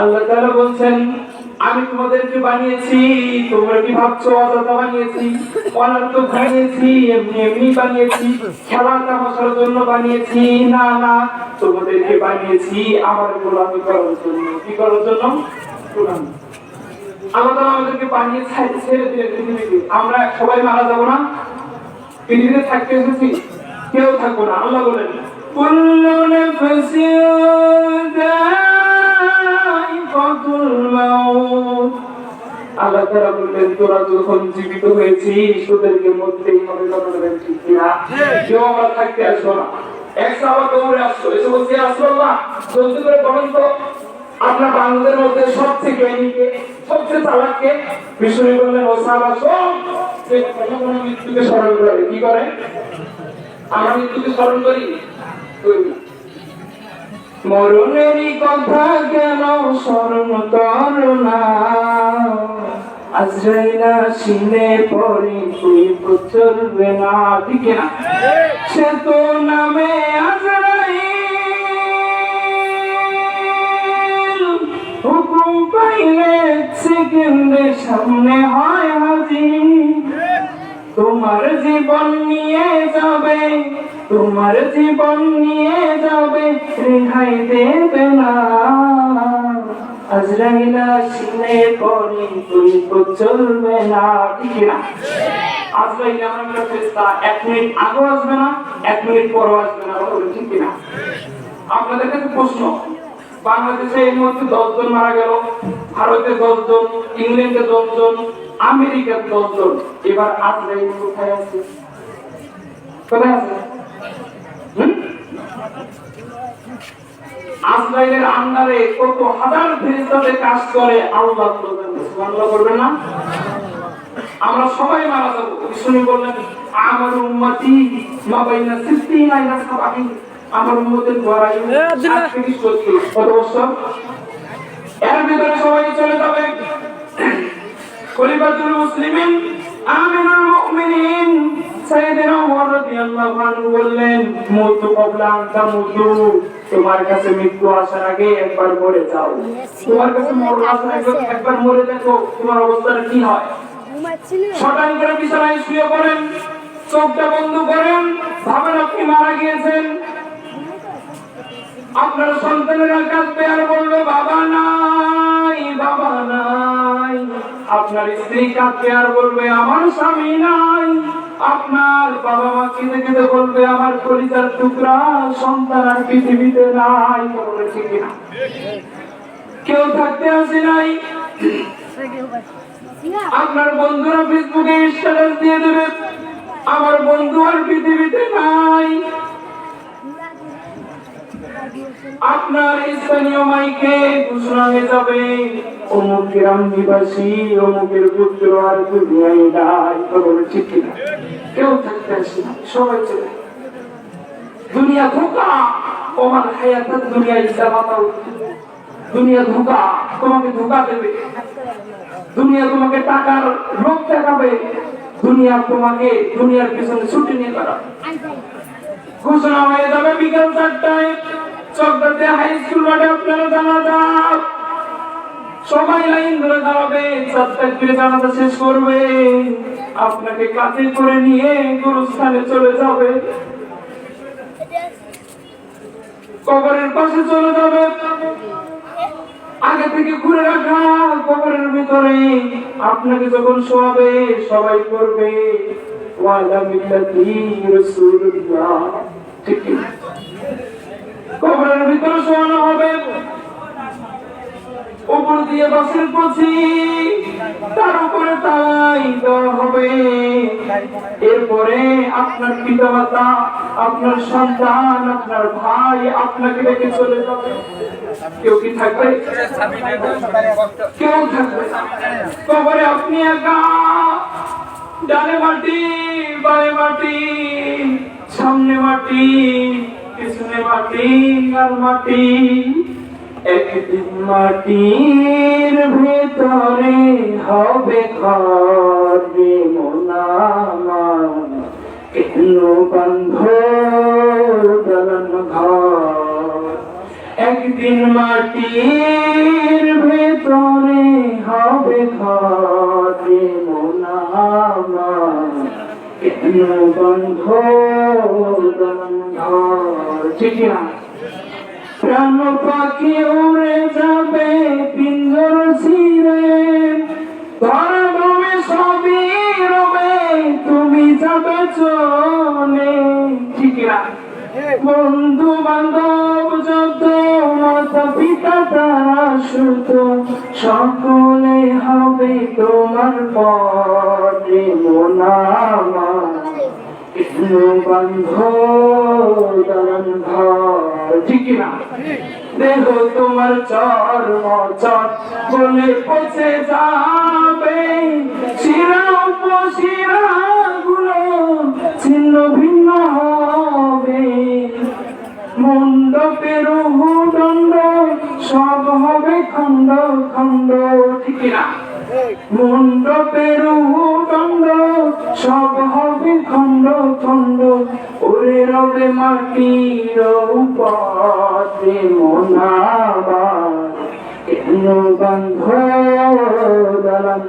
আল্লাহ তাআলা বলছেন, আমি তোমাদেরকে বানিয়েছি, তোমরা কি ভাবছ, অযথা বানিয়েছি? অনর্থক বানিয়েছি, এমনি এমনি বানিয়েছি খেলা তামাশার জন্য বানিয়েছি। না না, তোমাদেরকে বানিয়েছি আমার গোলামি করার জন্য। কি করার জন্য? গোলামি আল্লাহ তাআলা আমাদেরকে বানিয়ে ছেড়ে দিলেন পৃথিবীতে। আমরা সবাই মারা যাব না? পৃথিবীতে থাকতে এসেছি? কেউ থাকব না। আল্লাহ বলেন, কুল্লু নাফসিন আল্লাহ তাআলা বললেন তোরা যখন জীবিত হয়েছিস তোদেরকে মরতেই হবে কথাটা ঠিক কিনা? কেউ আমরা থাকতে আসব না। এক সাহাবা দৌড়ে আসলো এসে বলছে রাসূলুল্লাহ জলদি করে বলেন তো আপনার বান্ধবের মধ্যে সবচেয়ে জ্ঞানীকে সবচেয়ে চালাককে? বিষ্ণু বললেন ও সাহাবা সব যে কোনো কোনো মৃত্যুকে স্মরণ করে কি করে? আমরা মৃত্যুকে স্মরণ করি? করি না। মরণেরই কথা কেন স্মরণ করো না আজরাইলা সিনে পরে তুই চলবে না ঠিক না। সে তো নামে আজরাইল। হুকুম পাইলে সেকেন্ডে সামনে তোমার জীবন নিয়ে যাবে, তোমার জীবন নিয়ে যাবে, রেহাই দেবে না। আজরাইলা সিনে এক মিনিট আগেও আসবে না, এক মিনিট আসবে না ঠিক না? আপনাদের কাছে প্রশ্ন বাংলাদেশে এই মুহূর্তে দশজন মারা গেল, ভারতে দশজন, ইংল্যান্ডে দশজন, আমেরিকার দশজন। এবার আজরাইল কোথায় আছে? কোথায় আছে? আন্ডারে কত হাজার কাজ করে আল্লাহ করবেন আল্লাহ করবেন না? আমরা সবাই মারা যাব। শুনে বললেন, আমার উম্মতি মা বাইনা আইনা আমার সত্তর কত বছর? এর ভিতরে সবাই চলে যাবে। খলিফাতুল মুসলিমিন আমিনুল মুমিনিন সাইয়েদনা ওমর রাদিয়াল্লাহু আনহু বললেন মুতু ক্বাবলা আন তামুতু তোমার কাছে মৃত্যু আসার আগে একবার মরে যাও। তোমার কাছে মরণ আসার আগে একবার মরে দেখো তোমার অবস্থাটা কি হয়? শটান করে বিছানায় শুয়ে পড়েন চোখটা বন্ধ করেন ভাবেন আপনি মারা গিয়েছেন। আপনার সন্তানেরা কাঁদবে আর বলবে বাবা নাই বাবা নাই। আপনার স্ত্রী কাঁদবে আর বলবে, আমার স্বামী নাই। আপনার বাবা মা কেঁদে কেঁদে বলবে, আমার পরিচার টুকরা সন্তান আর পৃথিবীতে নাই। কেউ থাকতে আসে নাই? আপনার বন্ধুরা ফেসবুকে স্ট্যাটাস দিয়ে দেবে, আমার বন্ধু আর পৃথিবীতে নাই। আপনার স্থানীয় মাইকে ঘোষণা হয়ে যাবে অমুক গ্রাম নিবাসী অমুকের পুত্র আর দুনিয়ায় নাই খবর ঠিক কেউ থাকতে আসে সবাই চলে দুনিয়া ধোকা ওমান দুনিয়া দুনিয়া ধোকা, তোমাকে ধোকা দেবে। দুনিয়া তোমাকে টাকার দেখাবে। দুনিয়া তোমাকে দুনিয়ার পিছনে ছুটি নিয়ে বেড়াবে। ঘোষণা হয়ে যাবে বিকাল চারটায়। হাই স্কুল মাঠে আপনারা সবাই লাইন ধরে দাঁড়াবে চারটায় ফিরে জানাজা শেষ করবে। আপনাকে করে নিয়ে গুরুস্থানে চলে যাবে। কবরের পাশে চলে যাবে। আগে থেকে ঘুরে রাখা, কবরের ভিতরে আপনাকে যখন শোয়াবে, সবাই করবে ওয়ালা মিল্লাতি রাসূলুল্লাহ। ঠিক? কবরের ভিতরে শোয়ানো হবে। উপর দিয়ে বাসের পছি তার উপরে তাই দেওয়া হবে। এরপরে আপনার পিতা মাতা আপনার সন্তান, আপনার ভাই আপনাকে রেখে চলে যাবে। কেউ কি থাকবে? কেউ থাকবে। কবরে আপনি একা। ডানে মাটি, বায়ে মাটি, সামনে মাটি। পিছনে মাটি আর মাটি? একদিন মাটির ভেতরে হবে ঘর মোনামা কেন বন্ধ দালান ঘর। একদিন মাটির ভেতরে হবে ঘরে মোনামা প্রাণ পাখি উড়ে যাবে পিঞ্জর ছিঁড়ে ধর্মে সবই রবে তুমি যাবে চলে। বন্ধু বান্ধব যত মাতা সুত সকলে হবে তোমার পরে মোনামা বন্ধ ঠিক না? দেহ তোমার চর্ম চট বলে পচে যাবে। শিরা উপশিরা গুলো ছিন্ন ভিন্ন হবে। হবে খন্ড খন্ড ওরে রবে মাটির উপরে মনাবার কেন গন্ধ দালান